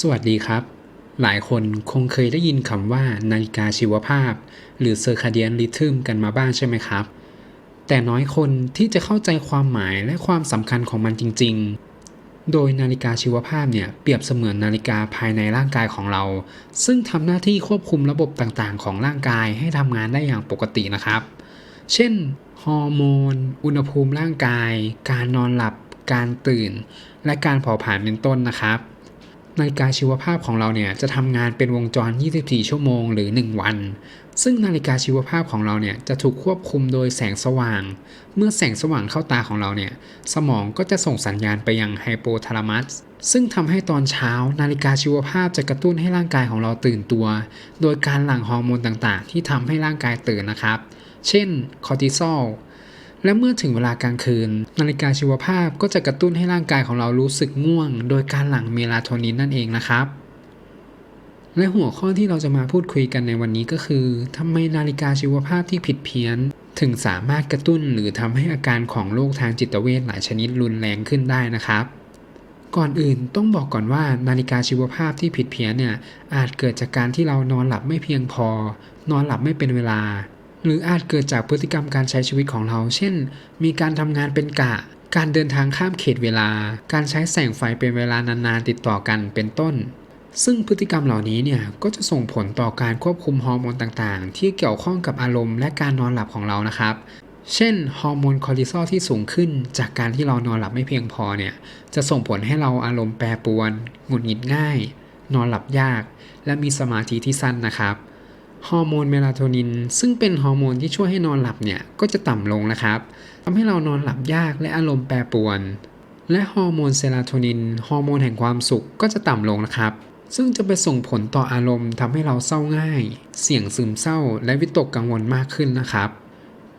สวัสดีครับ หลายคนคงเคยได้ยินคำว่านาฬิกาชีวภาพ หรือ circadian rhythm กันมาบ้างใช่ไหมครับ แต่น้อยคนที่จะเข้าใจความหมายและความสำคัญของมันจริง ๆ โดยนาฬิกาชีวภาพเนี่ยเปรียบเสมือนนาฬิกาภายในร่างกายของเรา ซึ่งทำหน้าที่ควบคุมระบบต่างๆ ของร่างกายให้ทำงานได้อย่างปกตินะครับ เช่น ฮอร์โมน อุณหภูมิร่างกาย การนอนหลับ การตื่น และการเผาผลาญเป็นต้นนะครับ นาฬิกาชีวภาพของเราเนี่ยจะทำงานเป็นวงจร 24 ชั่วโมงหรือ 1 วัน ซึ่งนาฬิกาชีวภาพของเราเนี่ยจะถูกควบคุมโดยแสงสว่าง เมื่อแสงสว่างเข้าตาของเราเนี่ยสมองก็จะส่งสัญญาณไปยังไฮโปทาลามัสซึ่งทำให้ตอนเช้านาฬิกาชีวภาพจะกระตุ้นให้ร่างกายของเราตื่นตัว โดยการหลั่งฮอร์โมนต่างๆ ที่ทำให้ร่างกายตื่นนะครับ เช่น คอร์ติซอล และเมื่อถึงเวลากลางคืน นาฬิกาชีวภาพก็จะกระตุ้นให้ร่างกายของเรารู้สึกง่วง โดยการหลั่งเมลาโทนินนั่นเองนะครับ และหัวข้อที่เราจะมาพูดคุยกันในวันนี้ก็คือทำไมนาฬิกาชีวภาพที่ผิดเพี้ยน ถึงสามารถกระตุ้นหรือทำให้อาการของโรคทางจิตเวชหลายชนิดรุนแรงขึ้นได้นะครับก่อนอื่นต้องบอกก่อนว่านาฬิกาชีวภาพที่ผิดเพี้ยนเนี่ยอาจเกิดจากการที่เรานอนหลับไม่เพียงพอ นอนหลับไม่เป็นเวลา หรืออาจเกิดจากพฤติกรรมการใช้ชีวิตของเรา เช่น มีการทำงานเป็นกะ การเดินทางข้ามเขตเวลา การใช้แสงไฟเป็นเวลานานๆติดต่อกันเป็นต้น ซึ่งพฤติกรรมเหล่านี้เนี่ยก็จะส่งผลต่อการควบคุมฮอร์โมนต่างๆ ที่เกี่ยวข้องกับอารมณ์และการนอนหลับของเรานะครับเช่นฮอร์โมนคอร์ติซอลที่สูงขึ้น จากการที่เรานอนหลับไม่เพียงพอเนี่ยจะส่งผลให้เราอารมณ์แปรปรวน หงุดหงิดง่าย นอนหลับยาก และมีสมาธิที่สั้นนะครับ ฮอร์โมนเมลาโทนิน ซึ่งเป็นฮอร์โมนที่ช่วยให้นอนหลับเนี่ยก็จะต่ำลงนะครับทำให้เรานอนหลับยากและอารมณ์แปรปรวน และฮอร์โมนเซโรโทนินฮอร์โมนแห่งความสุขก็จะต่ำลงนะครับ ซึ่งจะไปส่งผลต่ออารมณ์ทำให้เราเศร้าง่าย เสี่ยงซึมเศร้า และวิตกกังวลมากขึ้นนะครับ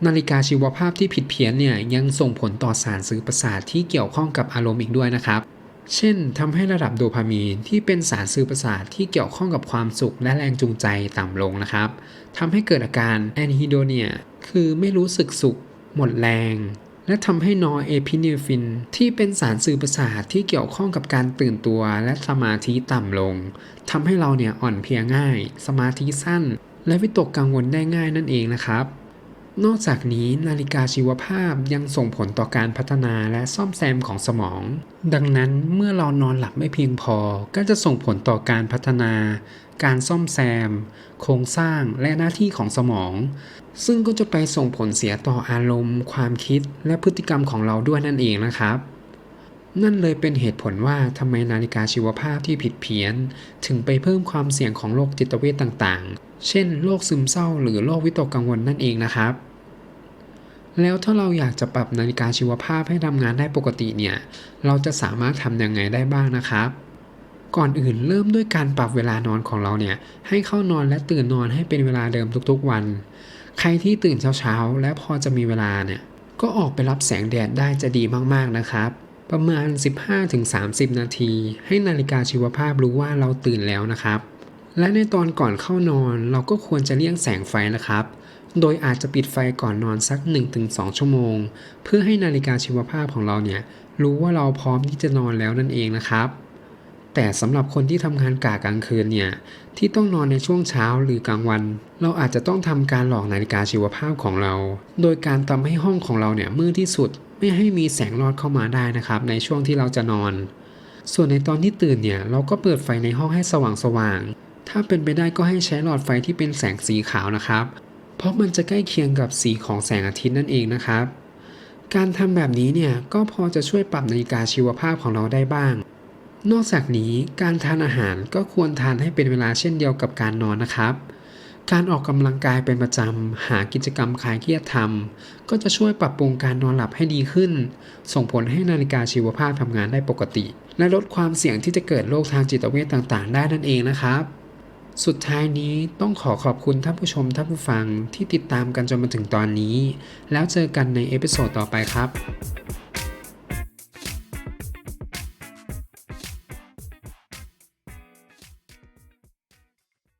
นาฬิกาชีวภาพที่ผิดเพี้ยนเนี่ยยังส่งผลต่อสารสื่อประสาทที่เกี่ยวข้องกับอารมณ์อีกด้วยนะครับ เช่นทำให้ระดับโดพามีนที่เป็นสารสื่อประสาทที่เกี่ยวข้องกับความสุขและแรงจูงใจต่ำลงนะครับทำให้เกิดอาการแอนฮิโดเนียคือไม่รู้สึกสุข หมดแรง และทำให้นอร์เอพิเนฟิน ที่เป็นสารสื่อประสาทที่เกี่ยวข้องกับการตื่นตัวและสมาธิต่ำลงทำให้เราเนี่ยอ่อนเพลียง่าย สมาธิสั้น และวิตกกังวลได้ง่ายนั่นเองนะครับ นอกจากนี้นาฬิกาชีวภาพยังส่งผลต่อการพัฒนาและซ่อมแซมของสมอง ดังนั้นเมื่อเรานอนหลับไม่เพียงพอก็จะส่งผลต่อการพัฒนา การซ่อมแซม โครงสร้างและหน้าที่ของสมอง ซึ่งก็จะไปส่งผลเสียต่ออารมณ์ ความคิดและพฤติกรรมของเราด้วยนั่นเองนะครับ นั่นเลยเป็นเหตุผลว่าทำไมนาฬิกาชีวภาพที่ผิดเพี้ยน ถึงไปเพิ่มความเสี่ยงของโรคจิตเวทต่างๆ เช่นโรคซึมเศร้าหรือโรควิตกกังวลนั่นเองนะครับ แล้วถ้าเราอยากจะปรับนาฬิกาชีวภาพให้ทำงานได้ปกติเนี่ย เราจะสามารถทำยังไงได้บ้างนะครับ ก่อนอื่นเริ่มด้วยการปรับเวลานอนของเราเนี่ย ให้เข้านอนและตื่นนอนให้เป็นเวลาเดิมทุกๆวัน ใครที่ตื่นเช้าๆ และพอจะมีเวลาเนี่ย ก็ออกไปรับแสงแดดได้จะดีมากๆนะครับ ประมาณ 15-30 นาที ให้นาฬิกาชีวภาพรู้ว่าเราตื่นแล้วนะครับ และในตอนก่อนเข้านอนเราก็ควรจะเลี่ยงแสงไฟนะครับ โดยอาจจะปิดไฟก่อนนอนสัก 1-2 ชั่วโมง เพื่อให้นาฬิกาชีวภาพของเราเนี่ยรู้ว่าเราพร้อมที่จะนอนแล้วนั่นเองนะครับ แต่สำหรับคนที่ทำงานกะกลางคืนเนี่ยที่ต้องนอนในช่วงเช้าหรือกลางวัน เราอาจจะต้องทำการหลอกนาฬิกาชีวภาพของเรา โดยการทำให้ห้องของเราเนี่ยมืดที่สุดไม่ให้มีแสงรอดเข้ามาได้นะครับ ในช่วงที่เราจะนอน ส่วนในตอนที่ตื่นเนี่ย เราก็เปิดไฟในห้องให้สว่างๆถ้าเป็นไปได้ก็ให้ใช้หลอดไฟที่เป็นแสงสีขาวนะครับ เพราะมันจะใกล้เคียงกับสีของแสงอาทิตย์นั่นเองนะครับ การทำแบบนี้เนี่ยก็พอจะช่วยปรับนาฬิกาชีวภาพของเราได้บ้าง นอกจากนี้การทานอาหารก็ควรทานให้เป็นเวลาเช่นเดียวกับการนอนนะครับ การออกกำลังกายเป็นประจำ หากิจกรรมคลายเครียดทำก็จะช่วยปรับปรุงการนอนหลับให้ดีขึ้น ส่งผลให้นาฬิกาชีวภาพทำงานได้ปกติ และลดความเสี่ยงที่จะเกิดโรคทางจิตเวชต่างๆ ได้นั่นเองนะครับ สุดท้ายนี้ต้องขอขอบคุณท่านผู้ชมท่านผู้ฟังที่ติดตามกันจนมาถึงตอนนี้ แล้วเจอกันในเอพิโซดต่อไปครับ